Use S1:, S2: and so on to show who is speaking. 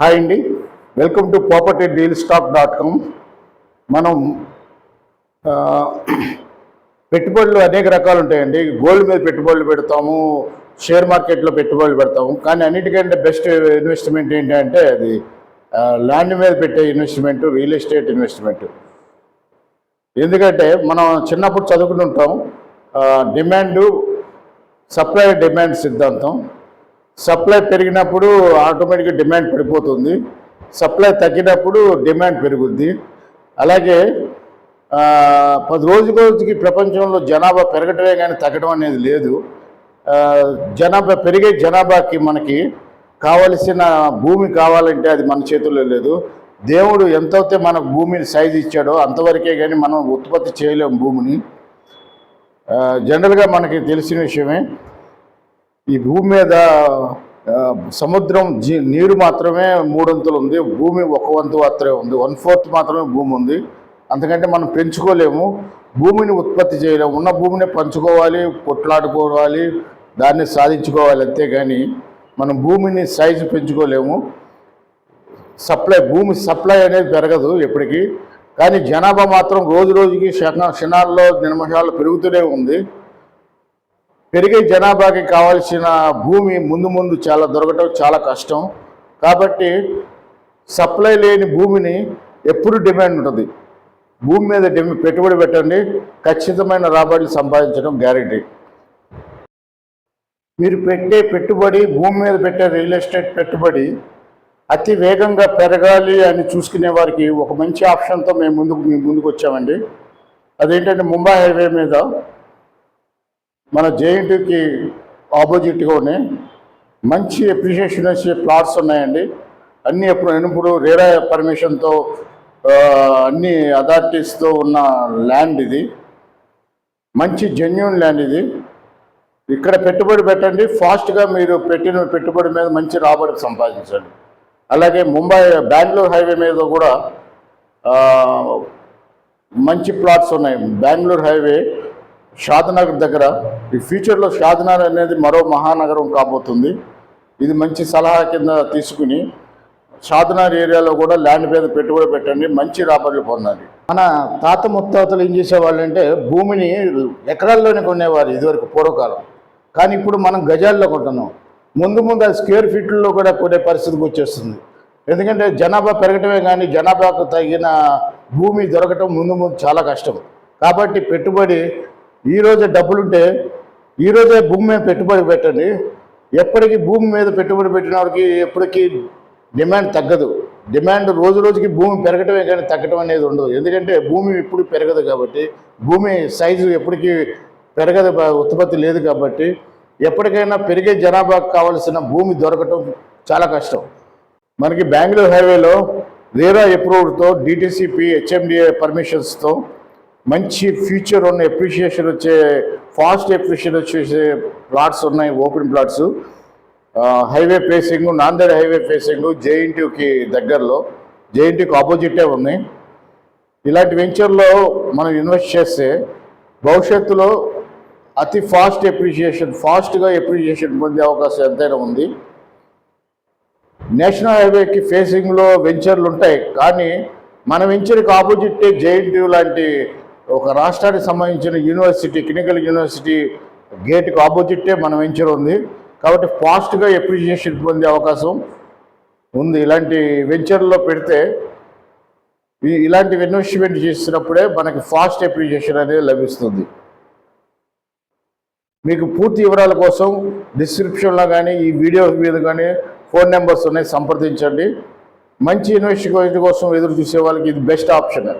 S1: Hi అండి. Welcome to property deal stock dot com. మనం పెట్టుబడులు అనేక రకాలు ఉంటాయండి. గోల్డ్ మీద పెట్టుబడులు పెడతాము షేర్ మార్కెట్లో పెట్టుబడులు పెడతాము. కానీ అన్నిటికంటే బెస్ట్ ఇన్వెస్ట్మెంట్ ఏంటంటే అది ల్యాండ్ మీద పెట్టే ఇన్వెస్ట్మెంట్ రియల్ ఎస్టేట్ ఇన్వెస్ట్మెంట్. ఎందుకంటే మనం చిన్నప్పుడు చదువుకుంటుంటాం డిమాండ్ సప్లై డిమాండ్ సిద్ధాంతం. సప్లై పెరిగినప్పుడు ఆటోమేటిక్గా డిమాండ్ పడిపోతుంది సప్లై తగ్గినప్పుడు డిమాండ్ పెరుగుద్ది. అలాగే పది రోజు రోజుకి ప్రపంచంలో జనాభా పెరగటమే కానీ తగ్గడం అనేది లేదు. జనాభా పెరిగే జనాభాకి మనకి కావలసిన భూమి కావాలంటే అది మన చేతుల్లో లేదు. దేవుడు ఎంతైతే మనకు భూమిని సైజు ఇచ్చాడో అంతవరకే కానీ మనం ఉత్పత్తి చేయలేము భూమిని. జనరల్గా మనకి తెలిసిన విషయమే. ఈ భూమి మీద సముద్రం జీ నీరు మాత్రమే మూడొంతులు ఉంది. భూమి ఒక వంతు మాత్రమే ఉంది. వన్ ఫోర్త్ మాత్రమే భూమి ఉంది. అంతకంటే మనం పెంచుకోలేము. భూమిని ఉత్పత్తి చేయలేము. ఉన్న భూమిని పంచుకోవాలి కొట్లాడుకోవాలి దాన్ని సాధించుకోవాలి అంతేగాని మనం భూమిని సైజు పెంచుకోలేము. సప్లై భూమి సప్లై అనేది పెరగదు ఎప్పటికీ. కానీ జనాభా మాత్రం రోజు రోజుకి క్షణ క్షణాల్లో నిమిషాల్లో పెరుగుతూనే ఉంది. పెరిగే జనాభాకి కావాల్సిన భూమి ముందు ముందు చాలా దొరకటం చాలా కష్టం. కాబట్టి సప్లై లేని భూమిని ఎప్పుడు డిమాండ్ ఉంటుంది? భూమి మీద డిమ పెట్టుబడి పెట్టండి. ఖచ్చితమైన రాబడులు సంపాదించడం గ్యారంటీ. మీరు పెట్టే పెట్టుబడి భూమి మీద పెట్టే రియల్ ఎస్టేట్ పెట్టుబడి అతి వేగంగా పెరగాలి అని చూసుకునే వారికి ఒక మంచి ఆప్షన్తో మేము ముందుకు మేము ముందుకు వచ్చామండి. అదేంటంటే ముంబై హైవే మీద మన జేఎన్టీకి ఆపోజిట్గానే మంచి అప్రిషియేషన్ వచ్చే ప్లాట్స్ ఉన్నాయండి. అన్ని ఎప్పుడు ఎనుపుడు రేరా పర్మిషన్తో అన్ని అథారిటీస్తో ఉన్న ల్యాండ్ ఇది. మంచి జెన్యున్ ల్యాండ్ ఇది. ఇక్కడ పెట్టుబడి పెట్టండి. ఫాస్ట్గా మీరు పెట్టిన పెట్టుబడి మీద మంచి రాబడి సంపాదించండి. అలాగే ముంబై బెంగళూరు హైవే మీద కూడా మంచి ప్లాట్స్ ఉన్నాయి. బెంగళూరు హైవే షాద్నగర్ దగ్గర ఈ ఫ్యూచర్లో షాద్నగర్ అనేది మరో మహానగరం కాబోతుంది. ఇది మంచి సలహా కింద తీసుకుని షాద్నగర్ ఏరియాలో కూడా ల్యాండ్ మీద పెట్టుబడి పెట్టండి మంచి రాబడులు పొందండి. మన తాత ముత్తాతలు ఏం చేసేవాళ్ళు అంటే భూమిని ఎకరాల్లోనే కొనేవారు ఇదివరకు పూర్వకాలం. కానీ ఇప్పుడు మనం గజాల్లో కొంటున్నాం. ముందు ముందు అది స్క్వేర్ ఫీట్లో కూడా కొనే పరిస్థితికి వచ్చేస్తుంది. ఎందుకంటే జనాభా పెరగటమే కానీ జనాభాకు తగిన భూమి దొరకటం ముందు ముందు చాలా కష్టం. కాబట్టి పెట్టుబడి ఈరోజే డబ్బులుంటే ఈరోజే భూమి మీద పెట్టుబడి పెట్టండి. ఎప్పటికీ భూమి మీద పెట్టుబడి పెట్టిన వాడికి ఎప్పటికీ డిమాండ్ తగ్గదు. డిమాండ్ రోజు రోజుకి భూమి పెరగటమే కానీ తగ్గటం అనేది ఉండదు. ఎందుకంటే భూమి ఇప్పుడు పెరగదు కాబట్టి భూమి సైజు ఎప్పటికీ పెరగదు ఉత్పత్తి లేదు కాబట్టి ఎప్పటికైనా పెరిగే జనాభాకు కావలసిన భూమి దొరకటం చాలా కష్టం. మనకి బెంగళూరు హైవేలో రేరా అప్రూవ్డ్తో డిటిసిపి హెచ్ఎండిఏ పర్మిషన్స్తో మంచి ఫ్యూచర్ ఉన్న ఎప్రిషియేషన్ వచ్చే ఫాస్ట్ ఎప్రిషియేషన్ వచ్చే ప్లాట్స్ ఉన్నాయి open plots highway facing Nanded highway facing జేఎన్టీకి దగ్గరలో. జేఎన్టీకి ఆపోజిటే ఉంది. ఇలాంటి వెంచర్లో మనం ఇన్వెస్ట్ చేస్తే భవిష్యత్తులో అతి ఫాస్ట్ ఎప్రిషియేషన్ ఫాస్ట్గా ఎప్రిషియేషన్ పొందే అవకాశం ఎంతైనా ఉంది. నేషనల్ హైవేకి ఫేసింగ్లో వెంచర్లు ఉంటాయి. కానీ మన వెంచర్కి ఆపోజిట్ జేఎన్టీ లాంటి ఒక రాష్ట్రానికి సంబంధించిన యూనివర్సిటీ క్లినికల్ యూనివర్సిటీ గేట్కి ఆపోజిట్టే మన వెంచర్ ఉంది. కాబట్టి ఫాస్ట్గా ఎప్రిషియేషన్ పొందే అవకాశం ఉంది. ఇలాంటి వెంచర్లో పెడితే ఇలాంటి ఇన్వెస్ట్మెంట్ చేసినప్పుడే మనకి ఫాస్ట్ ఎప్రిషియేషన్ అనేది లభిస్తుంది. మీకు పూర్తి వివరాల కోసం డిస్క్రిప్షన్లో కానీ ఈ వీడియో మీద కానీ ఫోన్ నెంబర్స్ ఉన్నాయి సంప్రదించండి. మంచి ఇన్వెస్టిగేషన్ కోసం ఎదురు చూసే వాళ్ళకి ఇది బెస్ట్ ఆప్షన్.